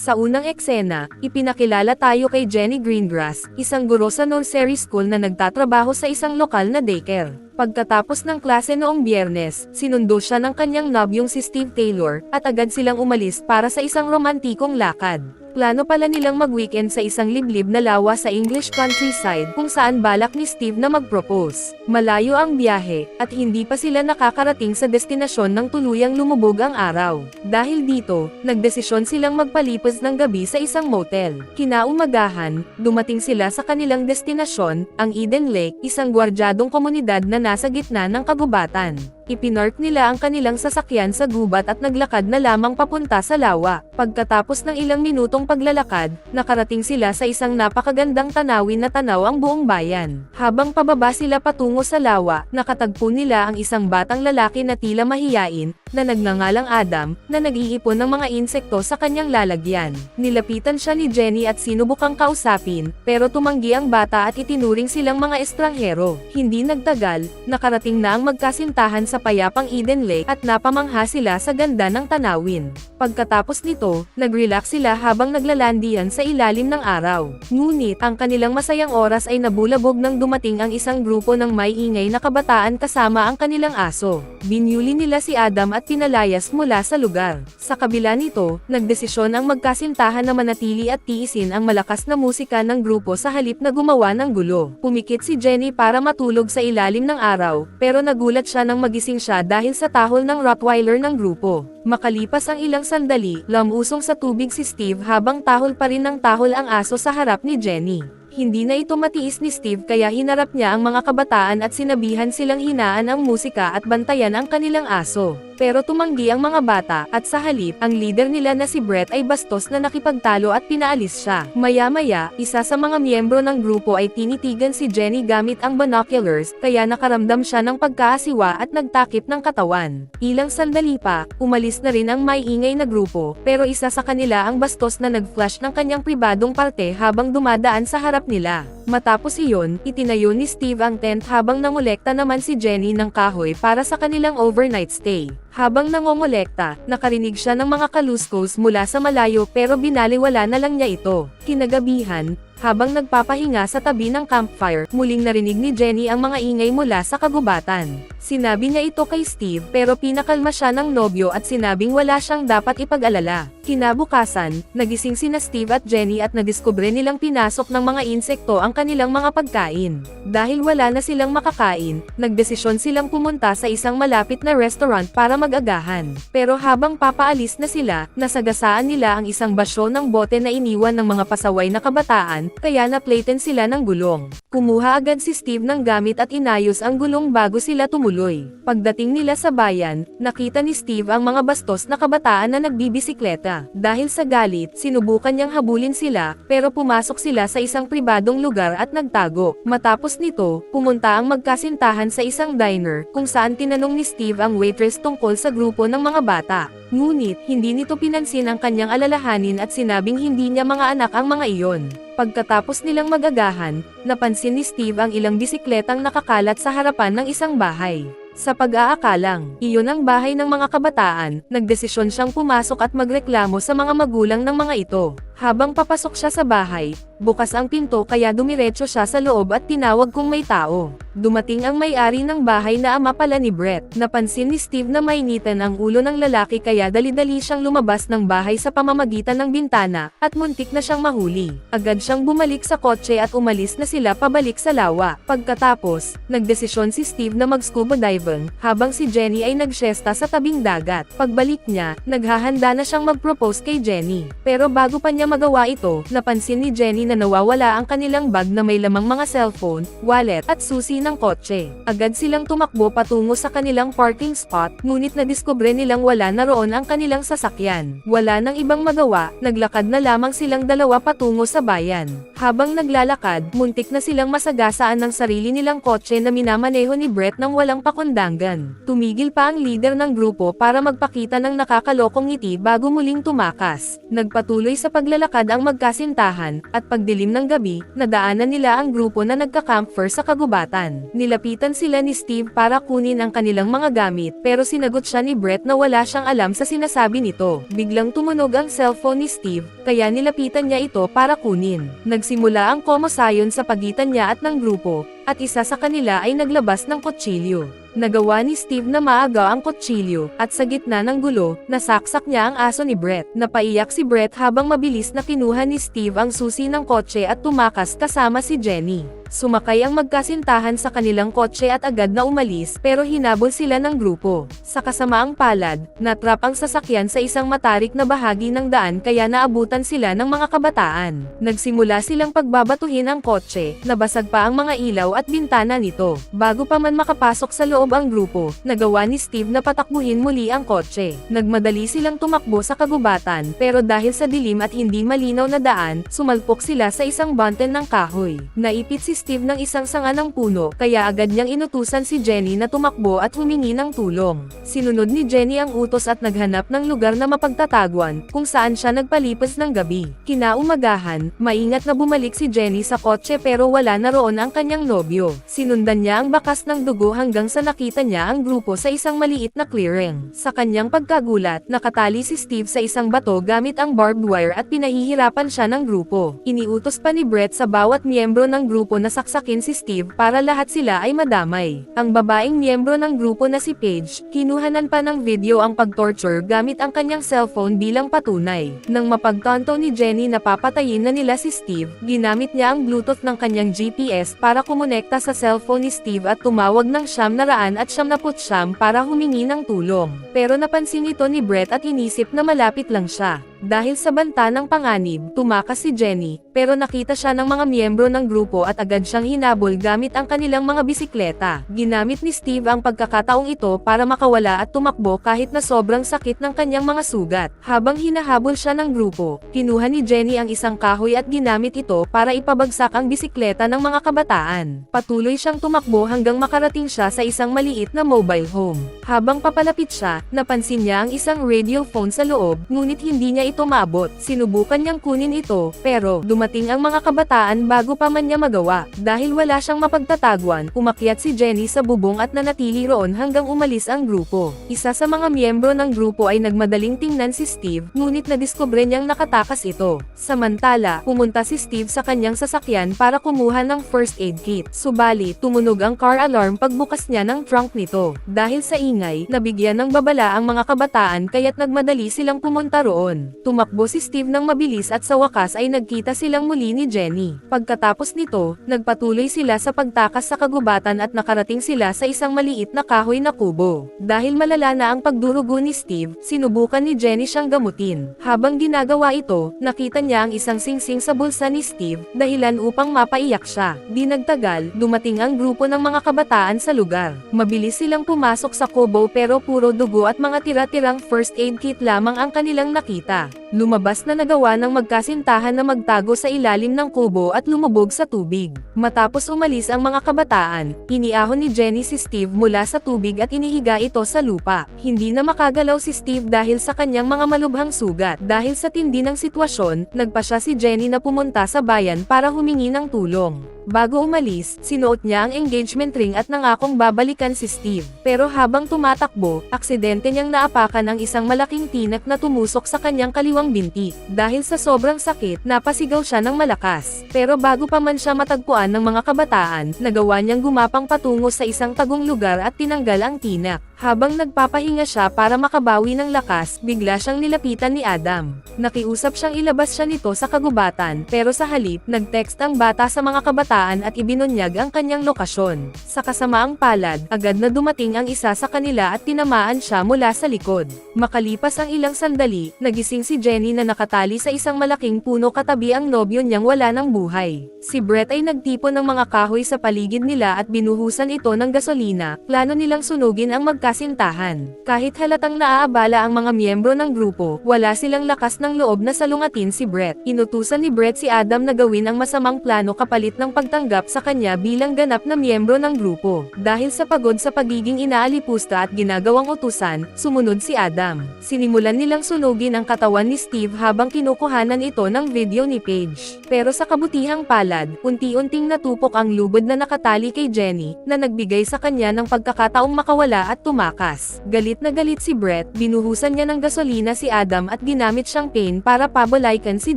Sa unang eksena, ipinakilala tayo kay Jenny Greengrass, isang guro sa nursery school na nagtatrabaho sa isang lokal na daycare. Pagkatapos ng klase noong biyernes, sinundo siya ng kanyang nobyong si Steve Taylor, at agad silang umalis para sa isang romantikong lakad. Plano pala nilang mag-weekend sa isang liblib na lawa sa English countryside kung saan balak ni Steve na mag-propose. Malayo ang biyahe, at hindi pa sila nakakarating sa destinasyon ng tuluyang lumubog ang araw. Dahil dito, nagdesisyon silang magpalipas ng gabi sa isang motel. Kinaumagahan, dumating sila sa kanilang destinasyon, ang Eden Lake, isang gwardyadong komunidad na nasa gitna ng kagubatan. Ipinark nila ang kanilang sasakyan sa gubat at naglakad na lamang papunta sa lawa. Pagkatapos ng ilang minutong paglalakad, nakarating sila sa isang napakagandang tanawin na tanaw ang buong bayan. Habang pababa sila patungo sa lawa, nakatagpo nila ang isang batang lalaki na tila mahiyain, na nagngangalang Adam, na nag-iipon ng mga insekto sa kanyang lalagyan. Nilapitan siya ni Jenny at sinubukang kausapin, pero tumanggi ang bata at itinuring silang mga estranghero. Hindi nagtagal, nakarating na ang magkasintahan sa payapang Eden Lake at napamangha sila sa ganda ng tanawin. Pagkatapos nito, nag-relax sila habang naglalandian sa ilalim ng araw. Ngunit, ang kanilang masayang oras ay nabulabog nang dumating ang isang grupo ng may ingay na kabataan kasama ang kanilang aso. Binyuli nila si Adam at pinalayas mula sa lugar. Sa kabila nito, nagdesisyon ang magkasintahan na manatili at tiisin ang malakas na musika ng grupo sa halip na gumawa ng gulo. Pumikit si Jenny para matulog sa ilalim ng araw, pero nagulat siya nang magising siya dahil sa tahol ng Rottweiler ng grupo. Makalipas ang ilang sandali, lamusong sa tubig si Steve habang tahol pa rin ng tahol ang aso sa harap ni Jenny. Hindi na ito matiis ni Steve kaya hinarap niya ang mga kabataan at sinabihan silang hinaan ang musika at bantayan ang kanilang aso. Pero tumanggi ang mga bata, at sa halip, ang leader nila na si Brett ay bastos na nakipagtalo at pinaalis siya. Maya-maya, isa sa mga miyembro ng grupo ay tinitigan si Jenny gamit ang binoculars, kaya nakaramdam siya ng pagkaasiwa at nagtakip ng katawan. Ilang sandali pa, umalis na rin ang may ingay na grupo, pero isa sa kanila ang bastos na nag-flash ng kanyang pribadong parte habang dumadaan sa harap nila. Matapos iyon, itinayo ni Steve ang tent habang nangolekta naman si Jenny ng kahoy para sa kanilang overnight stay. Habang nangongolekta, nakarinig siya ng mga kaluskos mula sa malayo pero binaliwala na lang niya ito. Kinagabihan, habang nagpapahinga sa tabi ng campfire, muling narinig ni Jenny ang mga ingay mula sa kagubatan. Sinabi niya ito kay Steve pero pinakalma siya ng nobyo at sinabing wala siyang dapat ipag-alala. Kinabukasan, nagising sina Steve at Jenny at nadiskubre nilang pinasok ng mga insekto ang kanilang mga pagkain. Dahil wala na silang makakain, nagdesisyon silang pumunta sa isang malapit na restaurant para mag-agahan. Pero habang papaalis na sila, nasagasaan nila ang isang basyo ng bote na iniwan ng mga pasaway na kabataan, kaya naplaten sila ng gulong. Kumuha agad si Steve ng gamit at inayos ang gulong bago sila tumuloy. Pagdating nila sa bayan, nakita ni Steve ang mga bastos na kabataan na nagbibisikleta. Dahil sa galit, sinubukan niyang habulin sila, pero pumasok sila sa isang pribadong lugar at nagtago. Matapos nito, pumunta ang magkasintahan sa isang diner, kung saan tinanong ni Steve ang waitress tungkol sa grupo ng mga bata. Ngunit, hindi nito pinansin ang kanyang alalahanin at sinabing hindi niya mga anak ang mga iyon. Pagkatapos nilang magagahan, napansin ni Steve ang ilang bisikletang nakakalat sa harapan ng isang bahay. Sa pag-aakalang, iyon ang bahay ng mga kabataan, nagdesisyon siyang pumasok at magreklamo sa mga magulang ng mga ito. Habang papasok siya sa bahay, bukas ang pinto kaya dumiretso siya sa loob at tinawag kung may tao. Dumating ang may-ari ng bahay na ama pala ni Brett. Napansin ni Steve na mainitan ang ulo ng lalaki kaya dali-dali siyang lumabas ng bahay sa pamamagitan ng bintana, at muntik na siyang mahuli. Agad siyang bumalik sa kotse at umalis na sila pabalik sa lawa. Pagkatapos, nagdesisyon si Steve na mag-scuba diving, habang si Jenny ay nagsyesta sa tabing dagat. Pagbalik niya, naghahanda na siyang mag-propose kay Jenny. Pero bago pa niya magawa ito, napansin ni Jenny na nawawala ang kanilang bag na may lamang mga cellphone, wallet, at susi ng kotse. Agad silang tumakbo patungo sa kanilang parking spot, ngunit nadiskubre nilang wala na roon ang kanilang sasakyan. Wala nang ibang magawa, naglakad na lamang silang dalawa patungo sa bayan. Habang naglalakad, muntik na silang masagasaan ng sarili nilang kotse na minamaneho ni Brett nang walang pakundangan. Tumigil pa ang leader ng grupo para magpakita ng nakakalokong ngiti bago muling tumakas. Nagpatuloy sa paglalakad naglalakad ang magkasintahan, at pagdilim ng gabi, nadaanan nila ang grupo na nagka-campfire sa kagubatan. Nilapitan sila ni Steve para kunin ang kanilang mga gamit, pero sinagot siya ni Brett na wala siyang alam sa sinasabi nito. Biglang tumunog ang cellphone ni Steve, kaya nilapitan niya ito para kunin. Nagsimula ang komosayon sa pagitan niya at ng grupo, at isa sa kanila ay naglabas ng kutsilyo. Nagawa ni Steve na maagaw ang kutsilyo, at sa gitna ng gulo, nasaksak niya ang aso ni Brett. Napaiyak si Brett habang mabilis na kinuha ni Steve ang susi ng kotse at tumakas kasama si Jenny. Sumakay ang magkasintahan sa kanilang kotse at agad na umalis pero hinabol sila ng grupo. Sa kasamaang palad, natrap ang sasakyan sa isang matarik na bahagi ng daan kaya naabutan sila ng mga kabataan. Nagsimula silang pagbabatuhin ang kotse, nabasag pa ang mga ilaw at bintana nito. Bago pa man makapasok sa loob ang grupo, nagawa ni Steve na patakbuhin muli ang kotse. Nagmadali silang tumakbo sa kagubatan pero dahil sa dilim at hindi malinaw na daan, sumalpok sila sa isang banten ng kahoy. Naipit si Steve ng isang sanga ng puno, kaya agad niyang inutusan si Jenny na tumakbo at humingi ng tulong. Sinunod ni Jenny ang utos at naghanap ng lugar na mapagtatagwan, kung saan siya nagpalipas ng gabi. Kinaumagahan, maingat na bumalik si Jenny sa kotse pero wala na roon ang kanyang nobyo. Sinundan niya ang bakas ng dugo hanggang sa nakita niya ang grupo sa isang maliit na clearing. Sa kanyang pagkagulat, nakatali si Steve sa isang bato gamit ang barbed wire at pinahihirapan siya ng grupo. Iniutos pa ni Brett sa bawat miyembro ng grupo na saksakin si Steve para lahat sila ay madamay. Ang babaeng miyembro ng grupo na si Paige, kinuhanan pa ng video ang pagtorture gamit ang kanyang cellphone bilang patunay. Nang mapagkanto ni Jenny na papatayin na nila si Steve, ginamit niya ang Bluetooth ng kanyang GPS para kumonekta sa cellphone ni Steve at tumawag ng siyam na raan at siyam na putsyam para humingi ng tulong. Pero napansin ito ni Brett at inisip na malapit lang siya. Dahil sa banta ng panganib, tumakas si Jenny, pero nakita siya ng mga miyembro ng grupo at agad siyang hinabol gamit ang kanilang mga bisikleta. Ginamit ni Steve ang pagkakataong ito para makawala at tumakbo kahit na sobrang sakit ng kanyang mga sugat. Habang hinahabol siya ng grupo, kinuha ni Jenny ang isang kahoy at ginamit ito para ipabagsak ang bisikleta ng mga kabataan. Patuloy siyang tumakbo hanggang makarating siya sa isang maliit na mobile home. Habang papalapit siya, napansin niya ang isang radio phone sa loob, ngunit hindi niya ito maabot. Sinubukan niyang kunin ito, pero dumating ang mga kabataan bago pa man niya magawa. Dahil wala siyang mapagtatagwan, umakyat si Jenny sa bubong at nanatili roon hanggang umalis ang grupo. Isa sa mga miyembro ng grupo ay nagmadaling tingnan si Steve, ngunit nadiskubre niyang nakatakas ito. Samantala, pumunta si Steve sa kanyang sasakyan para kumuha ng first aid kit. Subali, tumunog ang car alarm pagbukas niya ng trunk nito. Dahil sa ingay, nabigyan ng babala ang mga kabataan kaya't nagmadali silang pumunta roon. Tumakbo si Steve ng mabilis at sa wakas ay nagkita silang muli ni Jenny. Pagkatapos nito, nagpatuloy sila sa pagtakas sa kagubatan at nakarating sila sa isang maliit na kahoy na kubo. Dahil malala na ang pagdurugo ni Steve, sinubukan ni Jenny siyang gamutin. Habang ginagawa ito, nakita niya ang isang singsing sa bulsa ni Steve, dahilan upang mapaiyak siya. Di nagtagal, dumating ang grupo ng mga kabataan sa lugar. Mabilis silang pumasok sa kubo pero puro dugo at mga tira-tirang first aid kit lamang ang kanilang nakita. Lumabas na nagawa ng magkasintahan na magtago sa ilalim ng kubo at lumubog sa tubig. Matapos umalis ang mga kabataan, iniahon ni Jenny si Steve mula sa tubig at inihiga ito sa lupa. Hindi na makagalaw si Steve dahil sa kanyang mga malubhang sugat. Dahil sa tindi ng sitwasyon, nagpa siya si Jenny na pumunta sa bayan para humingi ng tulong. Bago umalis, sinuot niya ang engagement ring at nangakong babalikan si Steve. Pero habang tumatakbo, aksidente niyang naapakan ang isang malaking tinak na tumusok sa kanyang kaliwang binti. Dahil sa sobrang sakit, napasigaw siya ng malakas. Pero bago pa man siya matagpuan ng mga kabataan, nagawa niyang gumapang patungo sa isang tagong lugar at tinanggal ang tinak. Habang nagpapahinga siya para makabawi ng lakas, bigla siyang nilapitan ni Adam. Nakiusap siyang ilabas siya nito sa kagubatan, pero sa halip, nag-text ang bata sa mga kabataan at ibinunyag ang kanyang lokasyon. Sa kasamaang palad, agad na dumating ang isa sa kanila at tinamaan siya mula sa likod. Makalipas ang ilang sandali, nagising si Jenny na nakatali sa isang malaking puno katabi ang nobyo niyang wala ng buhay. Si Brett ay nagtipon ng mga kahoy sa paligid nila at binuhusan ito ng gasolina, plano nilang sunugin ang magka magkasintahan. Kahit halatang naaabala ang mga miyembro ng grupo, wala silang lakas ng loob na salungatin si Brett. Inutusan ni Brett si Adam na gawin ang masamang plano kapalit ng pagtanggap sa kanya bilang ganap na miyembro ng grupo. Dahil sa pagod sa pagiging inaalipusta at ginagawang utusan, sumunod si Adam. Sinimulan nilang sunugin ang katawan ni Steve habang kinukuhanan ito ng video ni Paige. Pero sa kabutihang palad, unti-unting natupok ang lubod na nakatali kay Jenny, na nagbigay sa kanya ng pagkakataong makawala at tumakas. Galit na galit si Brett, binuhusan niya ng gasolina si Adam at ginamit siyang pain para pabalaykan si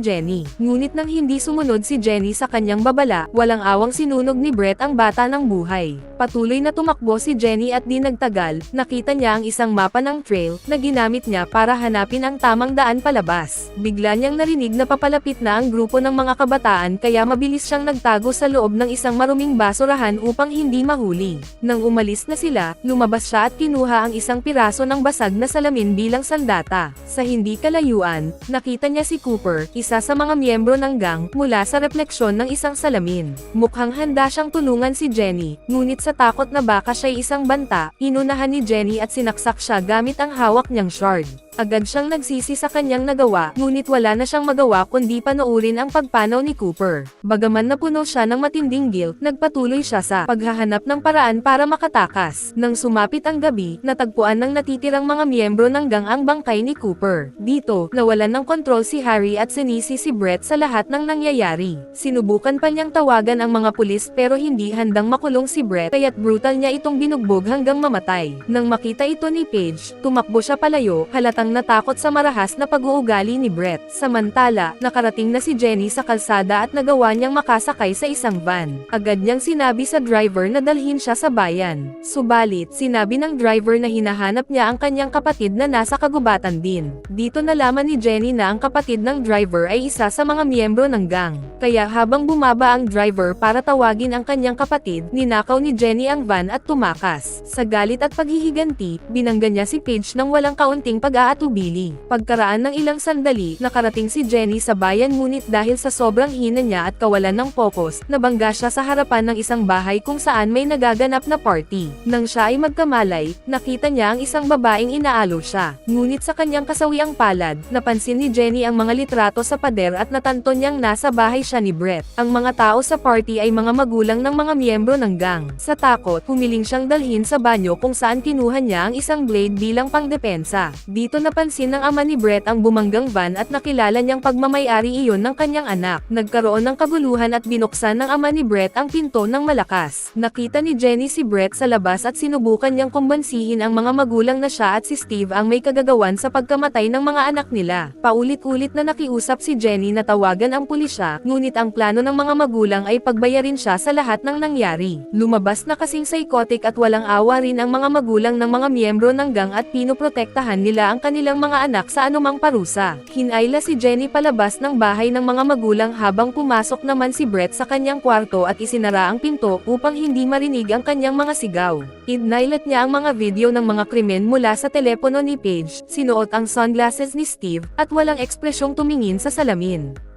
Jenny. Ngunit nang hindi sumunod si Jenny sa kanyang babala, walang awang sinunog ni Brett ang bata ng buhay. Patuloy na tumakbo si Jenny at di nagtagal, nakita niya ang isang mapa ng trail na ginamit niya para hanapin ang tamang daan palabas. Bigla niyang narinig na papalapit na ang grupo ng mga kabataan kaya mabilis siyang nagtago sa loob ng isang maruming basurahan upang hindi mahuli. Nang umalis na sila, lumabas siya at kinuha ang isang piraso ng basag na salamin bilang sandata. Sa hindi kalayuan, nakita niya si Cooper, isa sa mga miyembro ng gang, mula sa refleksyon ng isang salamin. Mukhang handa siyang tulungan si Jenny, ngunit sa takot na baka siya'y isang banta, inunahan ni Jenny at sinaksak siya gamit ang hawak niyang shard. Agad siyang nagsisi sa kanyang nagawa, ngunit wala na siyang magawa kundi panoorin ang pagpanaw ni Cooper. Bagaman napuno siya ng matinding guilt, nagpatuloy siya sa paghahanap ng paraan para makatakas. Nang sumapit ang gabi, natagpuan ng natitirang mga miyembro ng gang ang bangkay ni Cooper. Dito, nawalan ng kontrol si Harry at sinisi si Brett sa lahat ng nangyayari. Sinubukan pa niyang tawagan ang mga pulis pero hindi handang makulong si Brett kaya't brutal niya itong binugbog hanggang mamatay. Nang makita ito ni Paige, tumakbo siya palayo, halatang natakot sa marahas na pag-uugali ni Brett. Samantala, nakarating na si Jenny sa kalsada at nagawa niyang makasakay sa isang van. Agad niyang sinabi sa driver na dalhin siya sa bayan. Subalit, sinabi ng driver na hinahanap niya ang kanyang kapatid na nasa kagubatan din. Dito nalaman ni Jenny na ang kapatid ng driver ay isa sa mga miyembro ng gang. Kaya habang bumaba ang driver para tawagin ang kanyang kapatid, ninakaw ni Jenny ang van at tumakas. Sa galit at paghihiganti, binangga niya si Paige ng walang kaunting pag-aatubili. Pagkaraan ng ilang sandali, nakarating si Jenny sa bayan ngunit dahil sa sobrang hina niya at kawalan ng focus, nabangga siya sa harapan ng isang bahay kung saan may nagaganap na party. Nang siya ay magkamalay, nakita niya ang isang babaeng inaalo siya. Ngunit sa kanyang kasawiang palad, napansin ni Jenny ang mga litrato sa pader at natanto niyang nasa bahay siya ni Brett. Ang mga tao sa party ay mga magulang ng mga miyembro ng gang. Sa takot, humiling siyang dalhin sa banyo kung saan kinuha niya ang isang blade bilang pangdepensa. Dito napansin ng ama ni Brett ang bumanggang van at nakilala niyang pagmamayari iyon ng kanyang anak. Nagkaroon ng kaguluhan at binuksan ng ama ni Brett ang pinto ng malakas. Nakita ni Jenny si Brett sa labas at sinubukan niyang kumbansihin ang mga magulang na siya at si Steve ang may kagagawan sa pagkamatay ng mga anak nila. Paulit-ulit na nakiusap si Jenny na tawagan ang pulisya, ngunit ang plano ng mga magulang ay pagbayarin siya sa lahat ng nangyari. Lumabas na kasing psychotic at walang awa rin ang mga magulang ng mga miyembro ng gang at pinoprotektahan nila ang kanilang mga anak sa anumang parusa. Hinayla si Jenny palabas ng bahay ng mga magulang habang pumasok naman si Brett sa kanyang kwarto at isinara ang pinto upang hindi marinig ang kanyang mga sigaw. Idnilat niya ang mga video ng mga krimen mula sa telepono ni Paige, sinuot ang sunglasses ni Steve, at walang ekspresyong tumingin sa salamin.